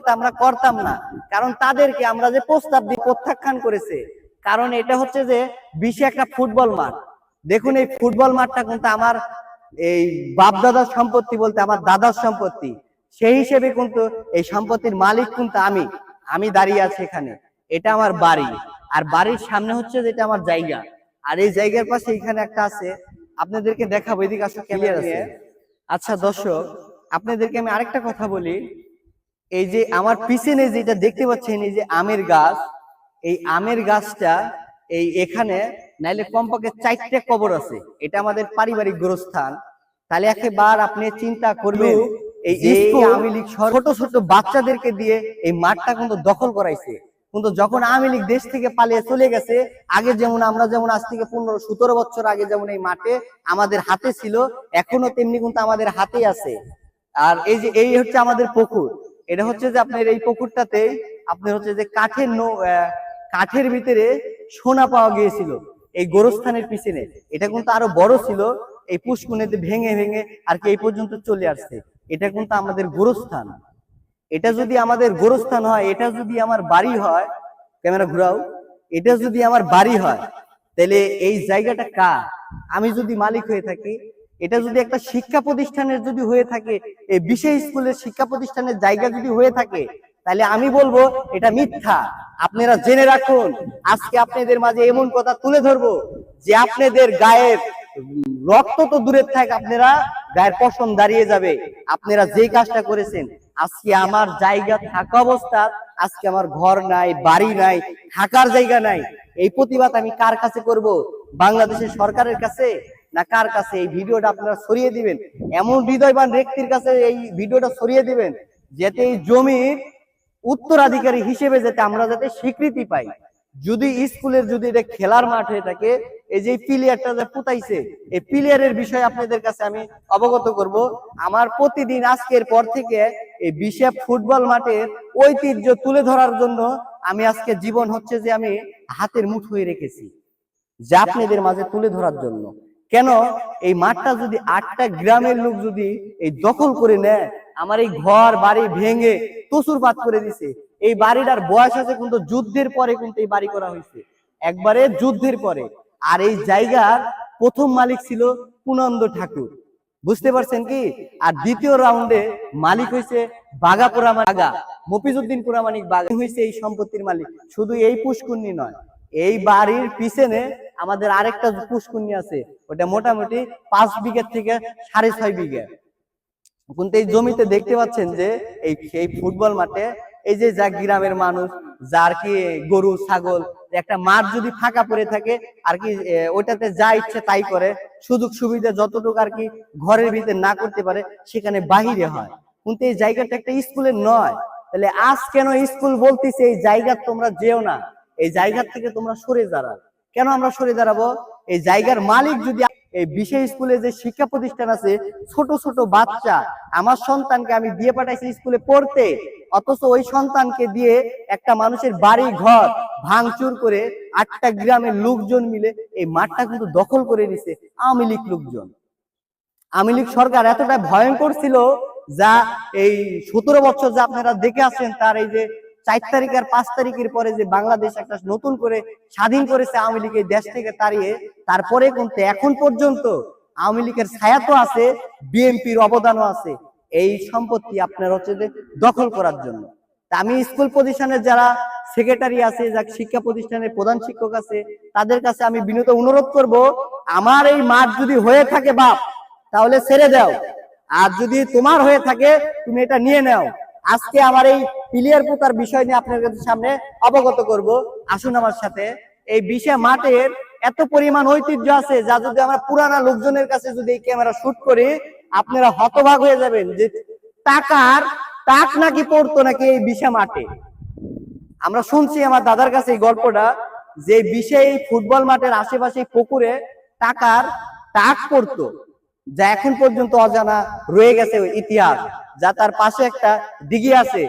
ব্যাপারটা আমরা করতাম না। কারণ তাদেরকে আমরা যে প্রস্তাব দিয়ে প্রত্যাখ্যান করেছে কারণ এটা হচ্ছে যে বিশে একটা ফুটবল মাঠ। দেখুন এই ফুটবল মাঠটা কিন্তু আমার এই বাপ দাদার সম্পত্তি বলতে আমার দাদার সম্পত্তি। সেই হিসেবে কিন্তু এই সম্পত্তির মালিক কিন্তু আমি। আমি দাঁড়িয়ে আছি এখানে। এটা আমার বাড়ি। আর বাড়ির সামনে হচ্ছে যেটা আমার জায়গা। আর এই জায়গার পাশে এখানে একটা আছে। আপনাদেরকে দেখাবো এদিকে আসলে আছে। আচ্ছা দর্শক আপনাদেরকে আমি আরেকটা কথা বলি। এই যে আমার পিছনে যেটা দেখতে পাচ্ছেন এই যে আমের গাছ এই আমের গাছটা এই এখানে নাইলে কমপক্ষে চারটে কবর আছে। এটা আমাদের পারিবারিক গোরস্থান। তাহলে একেবার আপনি চিন্তা করবেন এই আওয়ামী লীগ ছোট ছোট বাচ্চাদেরকে দিয়ে এই মাঠটা কিন্তু দখল করাইছে। কিন্তু যখন আওয়ামী লীগ দেশ থেকে পালিয়ে চলে গেছে আগে যেমন আমরা যেমন আজ থেকে পনেরো সতেরো বছর আগে যেমন এই মাঠে আমাদের হাতে ছিল এখনও তেমনি কিন্তু আমাদের হাতেই আছে। আর এই যে এই হচ্ছে আমাদের পুকুর। এটা হচ্ছে যে আপনার এই পুকুরটাতে, আপনার হচ্ছে যে কাঠের কাঠের ভিতরে সোনা পাওয়া গিয়েছিল, এই গোরস্থানের পিছনে। এটা কিন্তু আরও বড় ছিল, এই পুষ্কুনেতে ভেঙে ভেঙে আর কি এই পর্যন্ত চলে আসছে। এটা কিন্তু আমাদের গোরস্থান। এটা যদি আমাদের গোরস্থান হয়, এটা যদি আমার বাড়ি হয়, ক্যামেরা ঘুরাও, এটা যদি আমার বাড়ি হয়, তাহলে এই জায়গাটা কার? আমি যদি মালিক হয়ে থাকি এটা যদি একটা শিক্ষা প্রতিষ্ঠানের যদি হয়ে থাকে, এই বিশেষ স্কুলের শিক্ষা প্রতিষ্ঠানের জায়গা যদি হয়ে থাকে, তাহলে আমি বলব এটা মিথ্যা। আপনারা জেনে রাখুন, আজকে আপনাদের মাঝে এমন কথা তুলে ধরবো যে আপনাদের গায়ের রক্ত তো দূরের থাক আপনারা গায়ের পশম দাঁড়িয়ে যাবে। আপনারা যেই কাজটা করেছেন, আজকে আমার জায়গা থাকা অবস্থা, আজকে আমার ঘর নাই, বাড়ি নাই, থাকার জায়গা নাই। এই প্রতিবাদ আমি কার কাছে করব? বাংলাদেশের সরকারের কাছে? না কার কাছে এই ভিডিওটা আপনারা সরিয়ে দিবেন? এমন হৃদয়বান ব্যক্তির কাছে এই ভিডিওটা সরিয়ে দিবেন যাতে এই জমির উত্তরাধিকারী হিসেবে যাতে আমরা যাতে স্বীকৃতি পাই। যদি স্কুলের যদি এটা খেলার মাঠ হয়ে থাকে, এই যে প্লেয়ারটা যে পুতাইছে, এই প্লেয়ারের বিষয়ে আপনাদের কাছে আমি অবগত করব। আমার প্রতিদিন আজকের পর থেকে এই বিশেষ ফুটবল মাঠের ঐতিহ্য তুলে ধরার জন্য আমি আজকে জীবন হচ্ছে যে আমি হাতের মুঠোয় রেখেছি। যা আপনাদের মাঝে তুলে ধরার জন্য। কেন এই মাঠটা যদি আটটা গ্রামের লোক যদি এই দখল করে নেয়, আমার এই ঘর, বাড়ি ভেঙে তসুরপাত করে দিছে। এই বাড়িটার বয়স আছে কিন্তু যুদ্ধের পরে কিন্তু এই বাড়ি করা হয়েছে। একবারে যুদ্ধের পরে। আর এই জায়গার প্রথম মালিক ছিল পুনন্দ ঠাকুর। বুঝতে পারছেন কি? আর দ্বিতীয় রাউন্ডে মালিক হয়েছে বাগা মফিজুদ্দিন পুরামানিক বাগা হয়েছে এই সম্পত্তির মালিক। শুধু এই পুষ্কুন্নি নয়, এই বাড়ির পিছনে আমাদের আরেকটা পুষ্কুন্নি আছে, ওটা মোটামুটি পাঁচ বিঘের থেকে সাড়ে ছয় বিঘা। কিন্তু এই জমিতে দেখতে পাচ্ছেন যে এই এই ফুটবল মাঠে এই যে যা গ্রামের মানুষ, যার কি গরু, ছাগল, একটা মাঠ যদি ফাঁকা পড়ে থাকে, আর কি ওটাতে যা ইচ্ছে তাই করে, সুযোগ সুবিধা যতটুকু আর কি ঘরের ভিতরে না করতে পারে, সেখানে বাহিরে হয়। কিন্তু এই জায়গাটা একটা স্কুলের নয়। তাহলে আজ কেন স্কুল বলতেছে, এই জায়গা তোমরা যেও না, এই জায়গার থেকে তোমরা সরে দাঁড়াও। কেন আমরা সরে দাঁড়াবো? এই জায়গার মালিক যদি এই বিশেষ স্কুলে যে শিক্ষা প্রতিষ্ঠান আছে, ছোট ছোট বাচ্চা, আমার সন্তানকে আমি দিয়ে পাঠাইছি স্কুলে পড়তে, অথচ ওই সন্তানকে দিয়ে একটা মানুষের বাড়ি, ঘর ভাঙচুর করে আটটা গ্রামের লোকজন মিলে এই মাঠটা কিন্তু দখল করে নিছে আওয়ামী লীগ লোকজন। আওয়ামী লীগ সরকার এতটা ভয়ঙ্কর ছিল যা এই সতেরো বছর যা আপনারা দেখে আসছেন, তার এই যে চার তারিখ আর পাঁচ তারিখের পরে যে বাংলাদেশ একটা নতুন করে স্বাধীন করেছে আওয়ামী লীগের দেশ থেকে তাড়িয়ে, তারপরে কিন্তু এখন পর্যন্ত আওয়ামী লীগের ছায়া তো আছে, বিএনপির অবদানও আছে। এই সম্পত্তি আপনার হচ্ছে যে দখল করার জন্য। আমি স্কুল প্রতিষ্ঠানের যারা সেক্রেটারি আছে যা শিক্ষা প্রতিষ্ঠানের প্রধান শিক্ষক আছে, তাদের কাছে আমি বিনীত অনুরোধ করব, আমার এই মাঠ যদি হয়ে থাকে বাপ, তাহলে ছেড়ে দাও। আর যদি তোমার হয়ে থাকে, তুমি এটা নিয়ে নাও। আজকে আমার এই প্লেয়ার পোতার বিষয় নিয়ে আপনার কাছে সামনে অবগত করব। আসুন আমার সাথে। এই বিশা মাঠের এত পরিমাণ ঐতিহ্য আছে যা যদি আমরা পুরানা লোকজনের কাছে যদি এই ক্যামেরা শুট করি, আপনারা হতবাক হয়ে যাবেন যে টাকার টাক নাকি পড়তো নাকি এই বিশা মাঠে। আমরা শুনছি আমার দাদার কাছে এই গল্পটা যে বিশে এই ফুটবল মাঠের আশেপাশে পুকুরে টাকার টাক পড়তো, যা এখন পর্যন্ত অজানা রয়ে গেছে ইতিহাস, যা তার পাশে একটা দিঘি আছে।